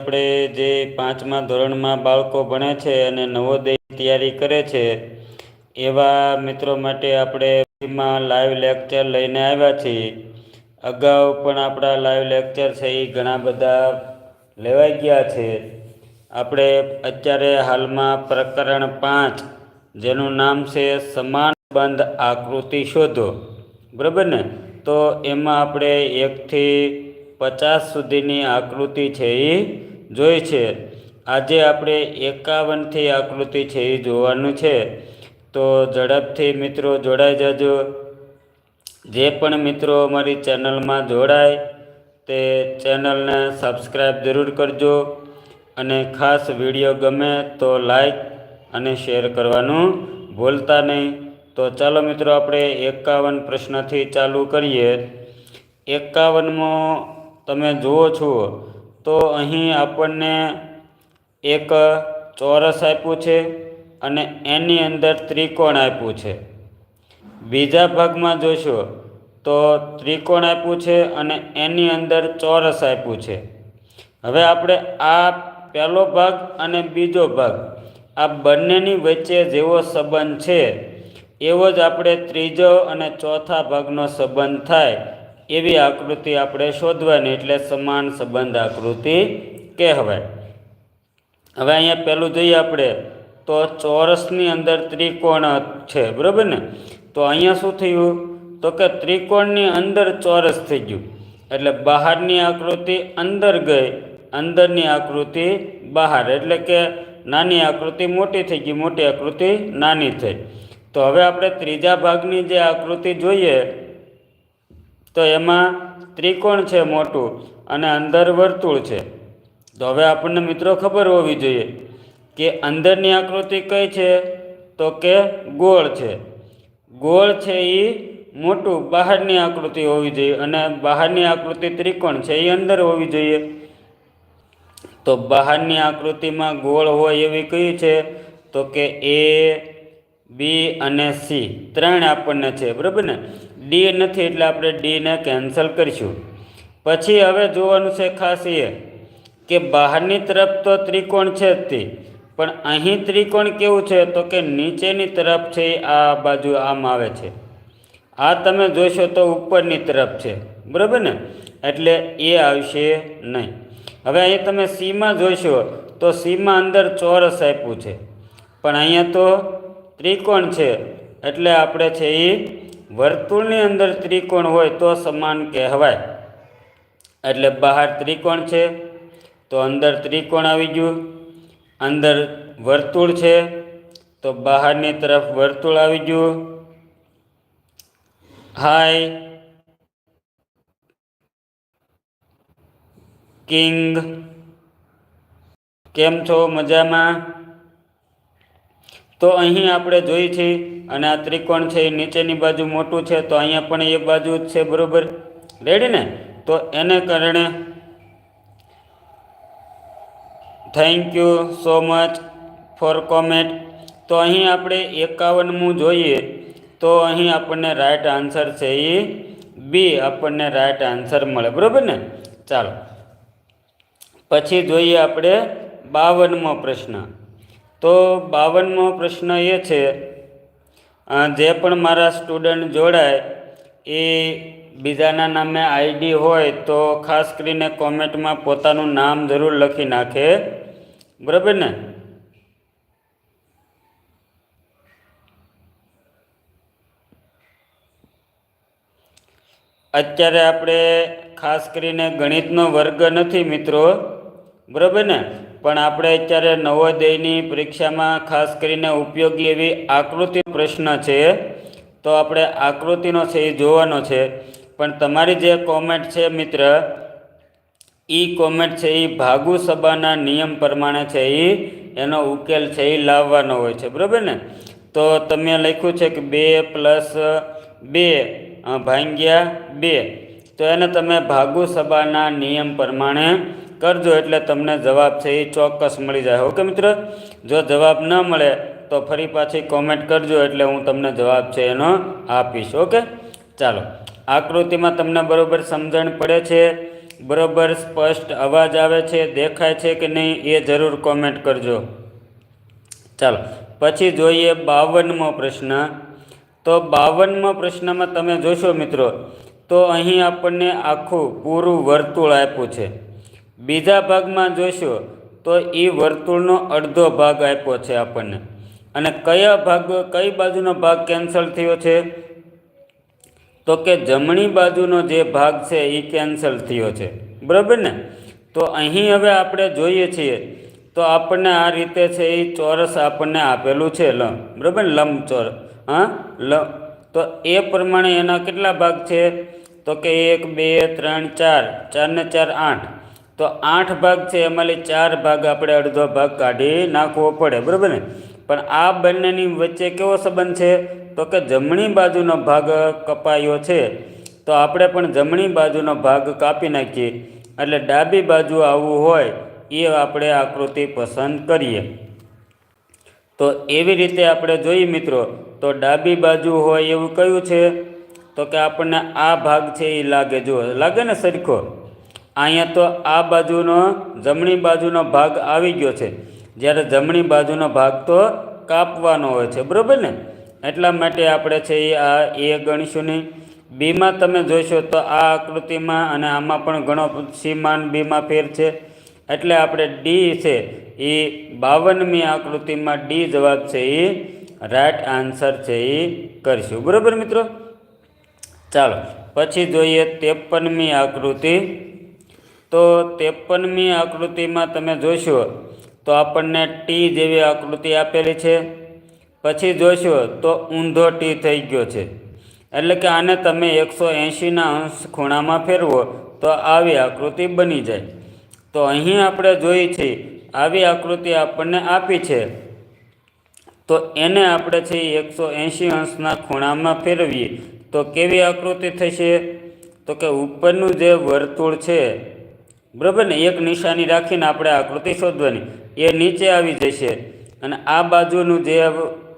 આપણે જે પાંચમા ધોરણમાં બાળકો ભણે છે અને નવોદય તૈયારી કરે છે, એવા મિત્રો માટે આપણે લાઈવ લેક્ચર લઈને આવ્યા છીએ. અગાઉ પણ આપણા લાઈવ લેક્ચર છે એ ઘણા બધા લેવાઈ ગયા છે. આપણે અત્યારે હાલમાં પ્રકરણ પાંચ, જેનું નામ છે સમાન બંધ આકૃતિ શોધો. બરાબર ને? તો એમાં આપણે એકથી પચાસ સુધીની આકૃતિ છે એ જોઈ છે. આજે આપણે એકાવનથી આકૃતિ છે એ જોવાનું છે. તો ઝડપથી મિત્રો જોડાઈ જજો. જે પણ મિત્રો અમારી ચેનલમાં જોડાય તે ચેનલને સબસ્ક્રાઈબ જરૂર કરજો અને ખાસ વીડિયો ગમે તો લાઈક અને શેર કરવાનું ભૂલતા નહીં. તો ચાલો મિત્રો આપણે એકાવન પ્રશ્નથી ચાલુ કરીએ. એકાવનમાં તમે જુઓ છો તો અહીં આપણને એક ચોરસ આપ્યું છે અને એની અંદર ત્રિકોણ આપ્યું છે. બીજા ભાગમાં જોશો તો ત્રિકોણ આપ્યું છે અને એની અંદર ચોરસ આપ્યું છે. હવે આપણે આ પહેલો ભાગ અને બીજો ભાગ, આ બંનેની વચ્ચે જેવો સંબંધ છે, એવો જ આપણે ત્રીજો અને ચોથા ભાગનો સંબંધ થાય એવી આકૃતિ આપણે શોધવાની એટલે સમાન સંબંધ આકૃતિ કહેવાય. હવે અહીંયા પહેલું જોઈએ આપણે, તો ચોરસની અંદર ત્રિકોણ છે, બરાબર ને? તો અહીંયા શું થયું? તો કે ત્રિકોણની અંદર ચોરસ થઈ ગયું. એટલે બહારની આકૃતિ અંદર ગઈ, અંદરની આકૃતિ બહાર. એટલે કે નાની આકૃતિ મોટી થઈ ગઈ, મોટી આકૃતિ નાની થઈ. તો હવે આપણે ત્રીજા ભાગની જે આકૃતિ જોઈએ તો એમાં ત્રિકોણ છે મોટું અને અંદર વર્તુળ છે. તો હવે આપણને મિત્રો ખબર હોવી જોઈએ કે અંદરની આકૃતિ કઈ છે? તો કે ગોળ છે. ગોળ છે એ મોટું બહારની આકૃતિ હોવી જોઈએ અને બહારની આકૃતિ ત્રિકોણ છે એ અંદર હોવી જોઈએ. તો બહારની આકૃતિમાં ગોળ હોય એવી કઈ છે? તો કે એ, બી અને સી ત્રણ આપણને છે, બરાબર ને? ડી નથી એટલે આપણે ડીને કેન્સલ કરીશું. પછી હવે જોવાનું છે ખાસ એ કે બહારની તરફ તો ત્રિકોણ છે જ તે, પણ અહીં ત્રિકોણ કેવું છે? તો કે નીચેની તરફ છે, આ બાજુ આમ આવે છે. આ તમે જોશો તો ઉપરની તરફ છે. બરાબર ને? એટલે એ આવશે નહીં. હવે અહીં તમે સીમાં જોશો તો સીમાં અંદર ચોરસ આપ્યું છે. પણ અહીંયા તો ત્રિકોણ છે. એટલે આપણે છે એ વર્તુળની અંદર ત્રિકોણ હોય તો સમાન કહેવાય. એટલે બહાર ત્રિકોણ છે, તો અંદર ત્રિકોણ આવી ગયું. અંદર વર્તુળ છે, તો બહારની તરફ વર્તુળ આવી ગયું. હાય કિંગ કેમ છો? મજામાં? તો અહીં આપણે જોઈ છે અને આ ત્રિકોણ છે, એ નીચેની બાજુ મોટું છે, તો અહીંયા પણ એ બાજુ જ છે, બરોબર? રેડી ને? તો એને કારણે thank you so much for comment તો અહીં આપણે એકાવનમું જોઈએ. તો અહીં આપણને રાઈટ આન્સર છે એ બી આપણને રાઈટ આન્સર મળે. બરાબર ને? ચાલો. પછી જોઈએ આપણે બાવનમો પ્રશ્ન. તો બાવનમો પ્રશ્ન એ છે જે પણ મારા સ્ટુડન્ટ જોડાય, એ બીજાના નામે આઈડી હોય તો ખાસ કરીને કોમેન્ટમાં પોતાનું નામ જરૂર લખી નાખે. બરાબર ને? અત્યારે આપણે ખાસ કરીને ગણિતનો વર્ગ નથી મિત્રો. બરાબર ને? પણ આપણે અત્યારે નવોદયની પરીક્ષામાં ખાસ કરીને ઉપયોગી એવી આકૃતિ પ્રશ્ન છે, તો આપણે આકૃતિનો છે એ જોવાનો છે. પણ તમારી જે કોમેન્ટ છે મિત્ર એ કોમેન્ટ છે એ ભાગુ સભાના નિયમ પ્રમાણે છે એ એનો ઉકેલ છે એ લાવવાનો હોય છે, બરાબર ને? તો તમે લખ્યું છે કે બે પ્લસ બે ભાંગ્યા બે. તો એને તમે ભાગુ સભાના નિયમ પ્રમાણે કરજો એટલે તમને જવાબ છે એ ચોક્કસ મળી જાય. ઓકે મિત્ર? જો જવાબ ન મળે તો ફરી પાછી કોમેન્ટ કરજો એટલે હું તમને જવાબ છે એનો આપીશ. ઓકે? ચાલો. આકૃતિમાં તમને બરોબર સમજણ પડે છે. બરાબર સ્પષ્ટ અવાજ આવે છે, દેખાય છે કે નહીં એ જરૂર કોમેન્ટ કરજો. ચાલો. પછી જોઈએ બાવનમો પ્રશ્ન. તો બાવનમો પ્રશ્નમાં તમે જોશો મિત્રો, તો અહીં આપણને આખું પૂરું વર્તુળ આપ્યું છે. બીજા ભાગમાં જોઈશું તો એ વર્તુળનો અડધો ભાગ આપ્યો છે આપણને. અને કયા ભાગ, કઈ બાજુનો ભાગ કેન્સલ થયો છે? તો કે જમણી બાજુનો જે ભાગ છે એ કેન્સલ થયો છે. બરાબર ને? તો અહીં હવે આપણે જોઈએ છીએ, તો આપણને આ રીતે છે એ ચોરસ આપણને આપેલું છે લંબ બરાબર ને? લંબચોર હા? લ, તો એ પ્રમાણે એના કેટલા ભાગ છે? તો કે એક, બે, ત્રણ, ચાર, ચારને ચાર, આઠ. તો આઠ ભાગ છે એમાંથી ચાર ભાગ આપણે અડધો ભાગ કાઢી નાખવો પડે, બરાબર ને? પણ આ બંનેની વચ્ચે કેવો સંબંધ છે? તો કે જમણી બાજુનો ભાગ કપાયો છે, તો આપણે પણ જમણી બાજુનો ભાગ કાપી નાખીએ. એટલે ડાબી બાજુ આવવું હોય, એ આપણે આકૃતિ પસંદ કરીએ. તો એવી રીતે આપણે જોઈએ મિત્રો, તો ડાબી બાજુ હોય એવું કયું છે? તો કે આપણને આ ભાગ છે એ લાગે જો લાગે ને સરખો? અહીંયા તો આ બાજુનો જમણી બાજુનો ભાગ આવી ગયો છે. જ્યારે જમણી બાજુનો ભાગ તો કાપવાનો હોય છે, બરાબર ને? એટલા માટે આપણે છે એ આ એ ગણીશું નહીં. બીમાં તમે જોઈશો તો આ આકૃતિમાં અને આમાં પણ ઘણો સીમાન બીમાં ફેર છે. એટલે આપણે ડી છે એ બાવનમી આકૃતિમાં ડી જવાબ છે એ રાઇટ આન્સર છે એ કરીશું. બરાબર મિત્રો? ચાલો, પછી જોઈએ ત્રેપનમી આકૃતિ. તો ત્રેપનમી આકૃતિમાં તમે જોશો તો આપણને ટી જેવી આકૃતિ આપેલી છે. પછી જોશો તો ઊંધો ટી થઈ ગયો છે. એટલે કે આને તમે એકસો એંશીના અંશ ખૂણામાં ફેરવો તો આવી આકૃતિ બની જાય. તો અહીં આપણે જોઈએ છીએ આવી આકૃતિ આપણને આપી છે. તો એને આપણે છે એકસો એંશી અંશના ખૂણામાં ફેરવીએ. તો કેવી આકૃતિ થશે? તો કે ઉપરનું જે વર્તુળ છે બરાબર ને? એક નિશાની રાખીને આપણે આકૃતિ શોધવાની. એ નીચે આવી જશે અને આ બાજુનું જે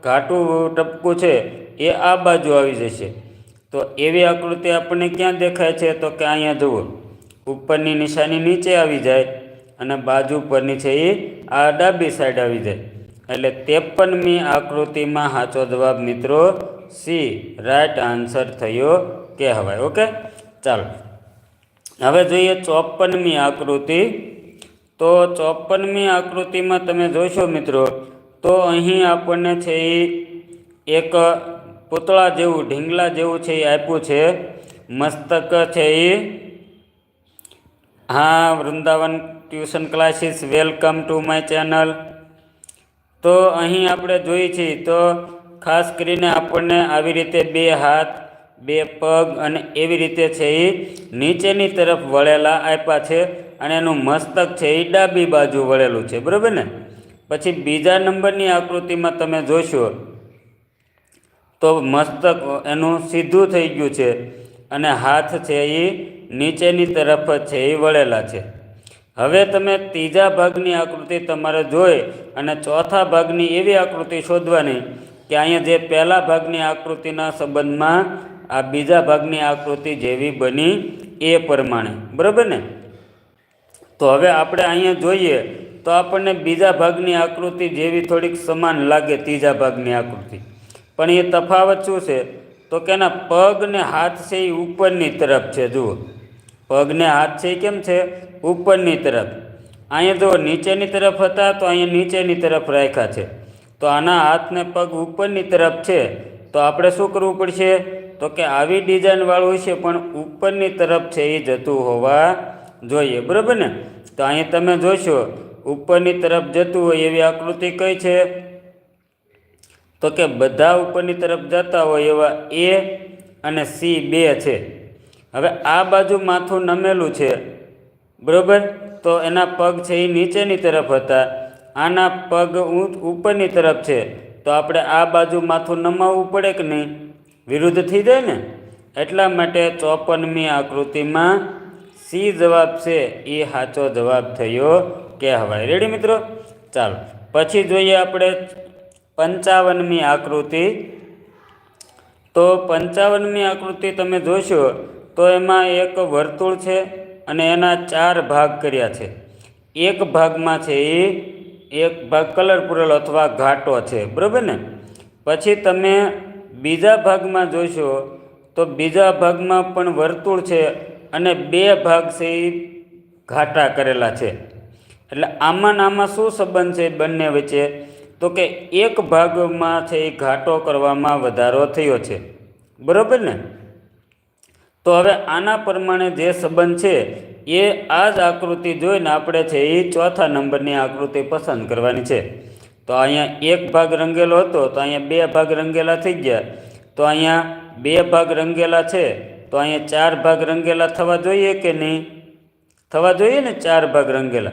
ઘાટું ટપકું છે, એ આ બાજુ આવી જશે. તો એવી આકૃતિ આપણને ક્યાં દેખાય છે? તો કે અહીંયા જુઓ. ઉપરની નિશાની નીચે આવી જાય અને બાજુ પરની છે એ આ ડાબી સાઈડ આવી જાય. એટલે ત્રેપનમી આકૃતિમાં સાચો જવાબ મિત્રો સી. રાઈટ આન્સર થયો કહેવાય. ઓકે? ચાલો. હવે જોઈએ ચોપનમી આકૃતિ. તો ચોપનમી આકૃતિમાં તમે જોશો મિત્રો, તો અહીં આપણને છે એ એક પૂતળા જેવું, ઢીંગલા જેવું છે એ આપ્યું છે. મસ્તક છે એ, હા, Vrindavan tuition classes, welcome to my channel. તો અહીં આપણે જોઈએ છીએ, તો ખાસ કરીને આપણને આવી રીતે બે હાથ બે પગ અને એવી રીતે છે એ નીચેની તરફ વળેલા આપ્યા છે અને એનું મસ્તક છે એ ડાબી બાજુ વળેલું છે. બરાબર ને? પછી બીજા નંબરની આકૃતિમાં તમે જોશો તો મસ્તક એનું સીધું થઈ ગયું છે અને હાથ છે એ નીચેની તરફ છે એ વળેલા છે. હવે તમે ત્રીજા ભાગની આકૃતિ તમારે જોઈ અને ચોથા ભાગની એવી આકૃતિ શોધવાની કે અહીંયા જે પહેલા ભાગની આકૃતિના સંબંધમાં આ બીજા ભાગની આકૃતિ જેવી બની એ પ્રમાણે. બરાબર ને? તો હવે આપણે અહીંયા જોઈએ તો આપણને બીજા ભાગની આકૃતિ જેવી થોડીક સમાન લાગે ત્રીજા ભાગની આકૃતિ. પણ એ તફાવત શું છે? તો કે એના પગ ને હાથ છે એ ઉપરની તરફ છે, જુઓ. પગને હાથ છે કેમ છે? ઉપરની તરફ. અહીંયા જો નીચેની તરફ હતા તો અહીંયા નીચેની તરફ રાખ્યા છે. તો આના હાથને પગ ઉપરની તરફ છે. તો આપણે શું કરવું પડશે? તો કે આવી ડિઝાઇનવાળું છે પણ ઉપરની તરફ છે એ જતું હોવા જોઈએ, બરાબર ને? તો અહીં તમે જોશો, ઉપરની તરફ જતું હોય એવી આકૃતિ કઈ છે? તો કે બધા ઉપરની તરફ જતા હોય એવા એ અને સી બે છે. હવે આ બાજુ માથું નમેલું છે, બરાબર? તો એના પગ છે એ નીચેની તરફ હતા. આના પગ ઉપરની તરફ છે. તો આપણે આ બાજુ માથું નમાવવું પડે કે નહીં? વિરુદ્ધ થઈ જાય ને? એટલા માટે ચોપનમી આકૃતિમાં સી જવાબ છે એ સાચો જવાબ થયો કહેવાય. રેડી મિત્રો? ચાલો. પછી જોઈએ આપણે પંચાવનમી આકૃતિ. તો પંચાવનમી આકૃતિ તમે જોશો તો એમાં એક વર્તુળ છે અને એના ચાર ભાગ કર્યા છે. એક ભાગમાં છે એ એક ભાગ કલર પૂરેલો અથવા ઘાટો છે. બરાબર ને? પછી તમે બીજા ભાગમાં જોઈશો તો બીજા ભાગમાં પણ વર્તુળ છે અને બે ભાગ છે એ ઘાટા કરેલા છે. એટલે આમાં આમાં શું સંબંધ છે બંને વચ્ચે? તો કે એક ભાગમાં છે એ ઘાટો કરવામાં વધારો થયો છે. બરાબર ને? તો હવે આના પ્રમાણે જે સંબંધ છે એ આ જ આકૃતિ જોઈને આપણે છે એ ચોથા નંબરની આકૃતિ પસંદ કરવાની છે. તો અહીંયા એક ભાગ રંગેલો હતો, તો અહીંયા બે ભાગ રંગેલા થઈ ગયા. તો અહીંયા બે ભાગ રંગેલા છે, તો અહીંયા ચાર ભાગ રંગેલા થવા જોઈએ કે નહીં? થવા જોઈએ ને ચાર ભાગ રંગેલા.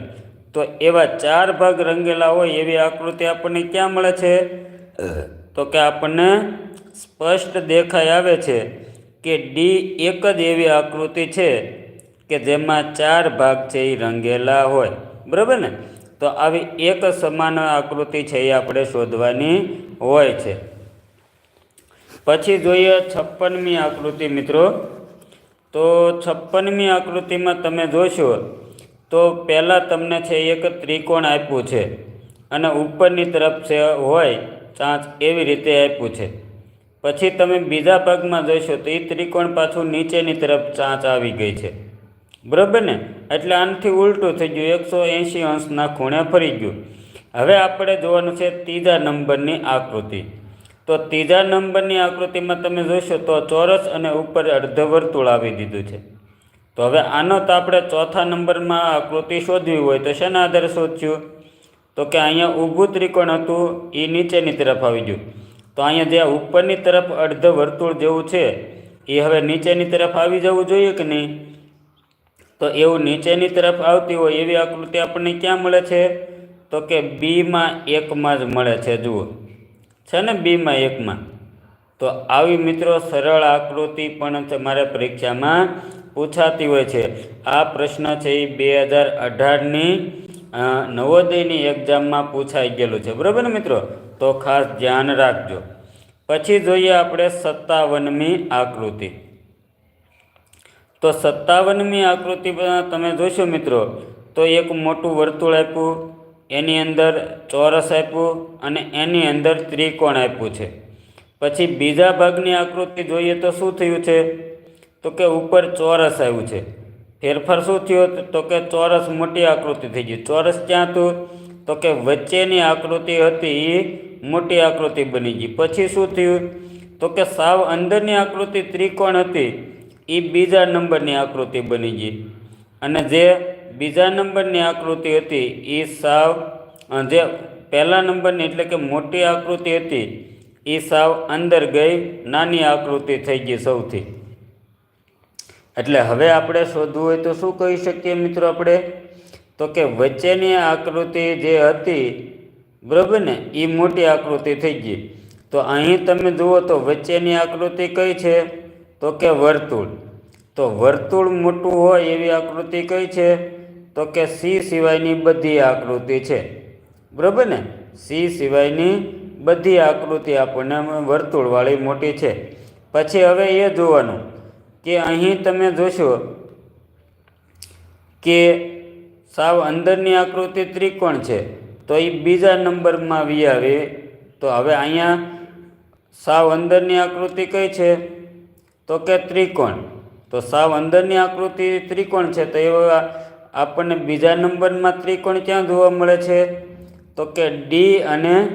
તો એવા ચાર ભાગ રંગેલા હોય એવી આકૃતિ આપણને ક્યાં મળે છે? તો કે આપણને સ્પષ્ટ દેખાઈ આવે છે કે ડી એક જ એવી આકૃતિ છે કે જેમાં ચાર ભાગ છે એ રંગેલા હોય. બરાબર ને? તો આવી એક સમાન આકૃતિ છે એ આપણે શોધવાની હોય છે. પછી જોઈએ છપ્પનમી આકૃતિ મિત્રો. તો છપ્પનમી આકૃતિમાં તમે જોશો તો પહેલાં તમને છે એક ત્રિકોણ આપ્યું છે અને ઉપરની તરફ છે હોય ચાંચ એવી રીતે આપ્યું છે. પછી તમે બીજા ભાગમાં જોશો તો એ ત્રિકોણ પાછું નીચેની તરફ ચાંચ આવી ગઈ છે. બરાબર ને? એટલે આનાથી ઉલટું થઈ ગયું, એકસો એંશી અંશના ખૂણે ફરી ગયું. હવે આપણે જોવાનું છે ત્રીજા નંબરની આકૃતિ. તો ત્રીજા નંબરની આકૃતિમાં તમે જોશો તો ચોરસ અને ઉપર અર્ધવર્તુળ આવી દીધું છે. તો હવે આનો તો આપણે ચોથા નંબરમાં આકૃતિ શોધવી હોય તો શેના આધારે શોધ્યું તો કે અહીંયા ઊભું ત્રિકોણ હતું એ નીચેની તરફ આવી ગયું. તો અહીંયા જે ઉપરની તરફ અર્ધવર્તુળ જેવું છે એ હવે નીચેની તરફ આવી જવું જોઈએ કે નહીં? તો એવું નીચેની તરફ આવતી હોય એવી આકૃતિ આપણને ક્યાં મળે છે? તો કે બીમાં એકમાં જ મળે છે, જુઓ. છે ને બીમાં એકમાં? તો આવી મિત્રો સરળ આકૃતિ પણ તમારે પરીક્ષામાં પૂછાતી હોય છે. આ પ્રશ્ન છે એ બે હજાર અઢારની નવોદયની એક્ઝામમાં પૂછાઈ ગયેલું છે. બરાબર ને મિત્રો? તો ખાસ ધ્યાન રાખજો. પછી જોઈએ આપણે સત્તાવનમી આકૃતિ. તો સત્તાવનમી આકૃતિમાં તમે જોશો મિત્રો, તો એક મોટું વર્તુળ આપ્યું, એની અંદર ચોરસ આપ્યું અને એની અંદર ત્રિકોણ આપ્યું છે. પછી બીજા ભાગની આકૃતિ જોઈએ તો શું થયું છે? તો કે ઉપર ચોરસ આવ્યું છે. ફેરફાર શું થયો? તો કે ચોરસ મોટી આકૃતિ થઈ ગઈ. ચોરસ ક્યાં હતું? તો કે વચ્ચેની આકૃતિ હતી એ મોટી આકૃતિ બની ગઈ. પછી શું થયું? તો કે સાવ અંદરની આકૃતિ ત્રિકોણ હતી. એ બીજા નંબરની આકૃતિ બની ગઈ. અને જે બીજા નંબરની આકૃતિ હતી, એ સાવ જે પહેલા નંબરની એટલે કે મોટી આકૃતિ હતી, એ સાવ અંદર ગઈ, નાની આકૃતિ થઈ ગઈ સૌથી. એટલે હવે આપણે શોધવું હોય તો શું કહી શકીએ મિત્રો આપણે? તો કે વચ્ચેની આકૃતિ જે હતી, બરાબર ને, એ મોટી આકૃતિ થઈ ગઈ. તો અહીં તમે જુઓ તો વચ્ચેની આકૃતિ કઈ છે? તો કે વર્તુળ. તો વર્તુળ મોટું હોય એવી આકૃતિ કઈ છે? તો કે સી સિવાયની બધી આકૃતિ છે. બરાબર ને? સી સિવાયની બધી આકૃતિ આપણને વર્તુળવાળી મોટી છે. પછી હવે એ જોવાનું કે અહીં તમે જોશો કે સાવ અંદરની આકૃતિ ત્રિકોણ છે. તો એ બીજા નંબરમાં વી આવે. તો હવે અહીંયા સાવ અંદરની આકૃતિ કઈ છે? તો કે ત્રિકોણ. તો સાવ અંદરની આકૃતિ ત્રિકોણ છે, તો એવા આપણને બીજા નંબરમાં ત્રિકોણ ક્યાં જોવા મળે છે? તો કે ડી અને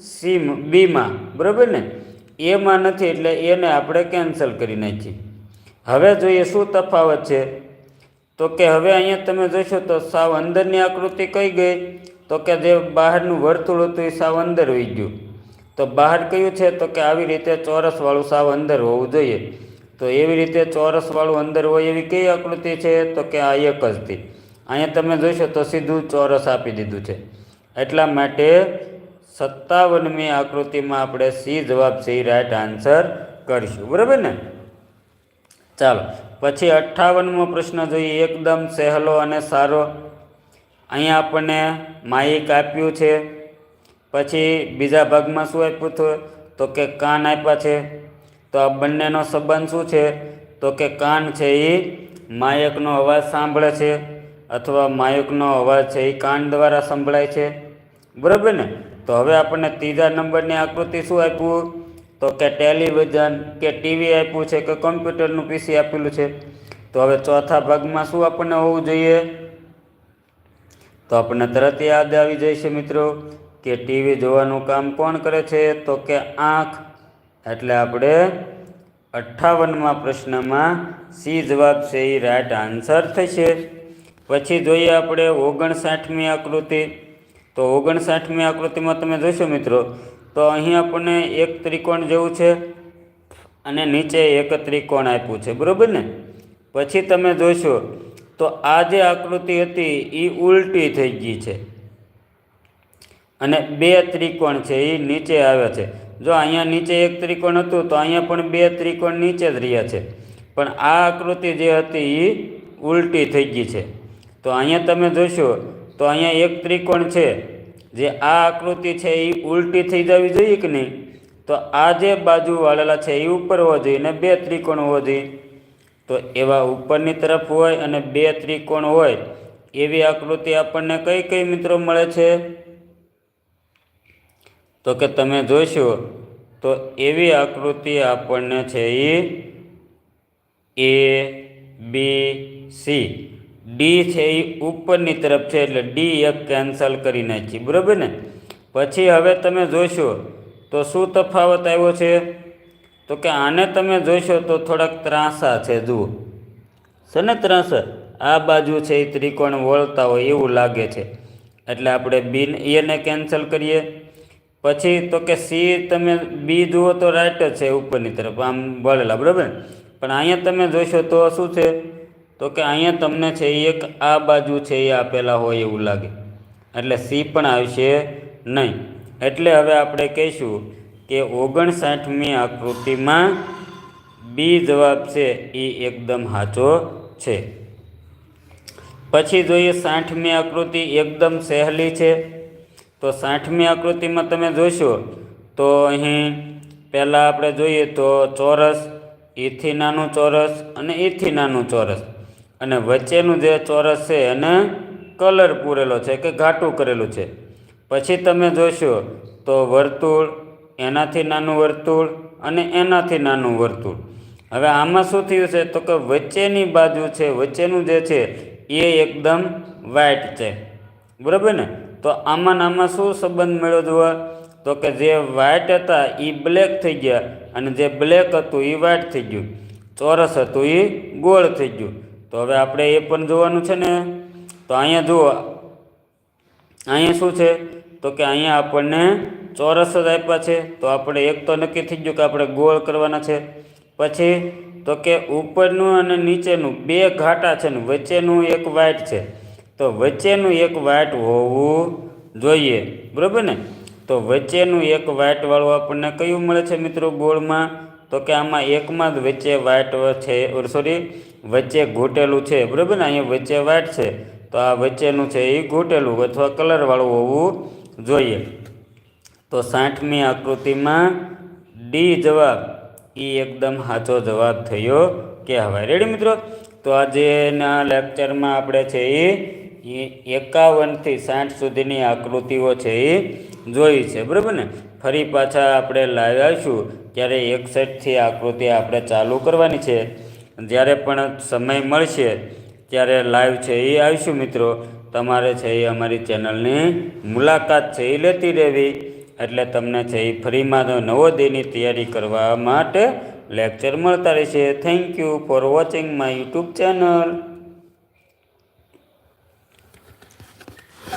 સી બીમાં બરાબર ને? એમાં નથી, એટલે એને આપણે કેન્સલ કરી નાખીએ. હવે જોઈએ શું તફાવત છે? તો કે હવે અહીંયા તમે જોશો તો સાવ અંદરની આકૃતિ કઈ ગઈ? તો કે જે બહારનું વર્તુળ હતું એ સાવ અંદર હોઈ ગયું. તો બહાર કયું છે? તો કે આવી રીતે ચોરસવાળું સાવ અંદર હોવું જોઈએ. તો એવી રીતે ચોરસવાળું અંદર હોય એવી કઈ આકૃતિ છે? તો કે આ એક જ હતી. અહીંયા તમે જોઈશો તો સીધું ચોરસ આપી દીધું છે. એટલા માટે સત્તાવનમી આકૃતિમાં આપણે સી જવાબ, સી રાઈટ આન્સર કરીશું. બરાબર ને? ચાલો, પછી અઠ્ઠાવનમો પ્રશ્ન જોઈએ. એકદમ સહેલો અને સારો. અહીંયા આપણને માઇક આપ્યું છે. પછી બીજા ભાગમાં શું આપ્યું હતું? તો કે કાન આપ્યા છે. તો આ બંનેનો સંબંધ શું છે? તો કે કાન છે એ માયકનો અવાજ સાંભળે છે અથવા માયકનો અવાજ છે એ કાન દ્વારા સંભળાય છે. બરાબર ને? તો હવે આપણને ત્રીજા નંબરની આકૃતિ શું આપ્યું? તો કે ટેલિવિઝન કે ટીવી આપ્યું છે કે કમ્પ્યુટરનું પીસી આપેલું છે. તો હવે ચોથા ભાગમાં શું આપણને હોવું જોઈએ? તો આપણને તરત યાદ આવી જાય છે મિત્રો કે ટીવી જોવાનું કામ કોણ કરે છે? તો કે આંખ એટલે આપણે અઠ્ઠાવનમાં પ્રશ્નમાં સી જવાબ છે એ રાઈટ આન્સર થશે. પછી જોઈએ આપણે ઓગણસાઠમી આકૃતિ. તો ઓગણસાઠમી આકૃતિમાં તમે જોશો મિત્રો, તો અહીં આપણને એક ત્રિકોણ જેવું છે અને નીચે એક ત્રિકોણ આપ્યું છે, બરાબર ને? પછી તમે જોશો, તો આ જે આકૃતિ હતી એ ઉલટી થઈ ગઈ છે. અને બે ત્રિકોણ છે એ નીચે આવે છે. જો અહીંયા નીચે એક ત્રિકોણ હતું, તો અહીંયા પણ બે ત્રિકોણ નીચે જ રહ્યા છે. પણ આ આકૃતિ જે હતી એ ઉલટી થઈ ગઈ છે. તો અહીંયા તમે જોશો, તો અહીંયા એક ત્રિકોણ છે. જે આ આકૃતિ છે એ ઉલટી થઈ જવી જોઈએ કે નહીં? તો આ જે બાજુ વાળેલા છે એ ઉપર હોવા જોઈએ ને બે ત્રિકોણ હોવા જોઈએ? તો એવા ઉપરની તરફ હોય અને બે ત્રિકોણ હોય, એવી આકૃતિ આપણને કઈ કઈ મિત્રો મળે છે? તો કે તમે જોઈશો, તો એવી આકૃતિ આપણને છે એ એ બી સી ડી છે એ ઉપરની તરફ છે, એટલે ડી એક કેન્સલ કરી નાખી, બરાબર ને? પછી હવે તમે જોશો, તો શું તફાવત આવ્યો છે? તો કે આને તમે જોશો તો થોડાક ત્રાંસા છે, જુઓ. છે ને ત્રાંસા? આ બાજુ છે એ ત્રિકોણ વળતા હોય એવું લાગે છે. એટલે આપણે બી એને કેન્સલ કરીએ. પછી તો કે સી તમે બી જુઓ તો રાઈટ જ છે ઉપરની તરફ, આમ વળેલા, બરાબર? પણ અહીંયા તમે જોશો તો શું છે? તો કે અહીંયા તમને છે એક આ બાજુ છે એ આપેલા હોય એવું લાગે. એટલે સી પણ આવશે નહીં. એટલે હવે આપણે કહીશું કે ઓગણસાઠમી આકૃતિમાં બી જવાબ છે એ એકદમ સાચો છે. પછી જોઈએ સાઠમી આકૃતિ એકદમ સહેલી છે. તો સાઠમી આકૃતિમાં તમે જોશો, તો અહીં પહેલાં આપણે જોઈએ તો ચોરસ, એથી નાનું ચોરસ અને એથી નાનું ચોરસ. અને વચ્ચેનું જે ચોરસ છે એને કલર પૂરેલો છે કે ઘાટું કરેલું છે. પછી તમે જોશો તો વર્તુળ, એનાથી નાનું વર્તુળ અને એનાથી નાનું વર્તુળ. હવે આમાં શું થયું છે? તો કે વચ્ચેની બાજુ છે, વચ્ચેનું જે છે એ એકદમ વાઇટ છે. બરાબર ને? તો આમાં આમાં શું સંબંધ મળ્યો જોવા તો કે જે વ્હાઇટ હતા એ બ્લેક થઈ ગયા અને જે બ્લેક હતું એ વ્હાઇટ થઈ ગયું. ચોરસ હતું એ ગોળ થઈ ગયું. તો હવે આપણે એ પણ જોવાનું છે ને? તો અહીંયા જુઓ. અહીંયા શું છે? તો કે અહીંયા આપણને ચોરસ જ આપ્યા છે. તો આપણે એક તો નક્કી થઈ ગયું કે આપણે ગોળ કરવાના છે. પછી તો કે ઉપરનું અને નીચેનું બે ઘાટા છે ને, વચ્ચેનું એક વાઇટ છે. તો વચ્ચેનું એક વાટ હોવું જોઈએ, બરાબર ને? તો વચ્ચેનું એક વાટવાળું આપણને કયું મળે છે મિત્રો ગોળમાં તો કે આમાં એકમાં જ વચ્ચે વાટ છે સોરી વચ્ચે ઘૂંટેલું છે, બરાબર ને? અહીંયા વચ્ચે વાટ છે, તો આ વચ્ચેનું છે એ ઘૂંટેલું અથવા કલરવાળું હોવું જોઈએ. તો સાઠમી આકૃતિમાં ડી જવાબ એ એકદમ સાચો જવાબ થયો કહેવાય. રેડી મિત્રો? તો આજેના લેક્ચરમાં આપણે છે એ એકાવનથી સાઠ સુધીની આકૃતિઓ છે એ જોઈ છે, બરાબર ને? ફરી પાછા આપણે લાઈવ આવીશું, ત્યારે એકસઠથી આકૃતિ આપણે ચાલુ કરવાની છે. જ્યારે પણ સમય મળશે, ત્યારે લાઈવ છે એ આવીશું મિત્રો. તમારે છે એ અમારી ચેનલની મુલાકાત છે એ લેતી રહેવી. એટલે તમને છે એ ફ્રીમાં નવોદયની તૈયારી કરવા માટે લેક્ચર મળતા રહેશે. Thank you for watching my YouTube channel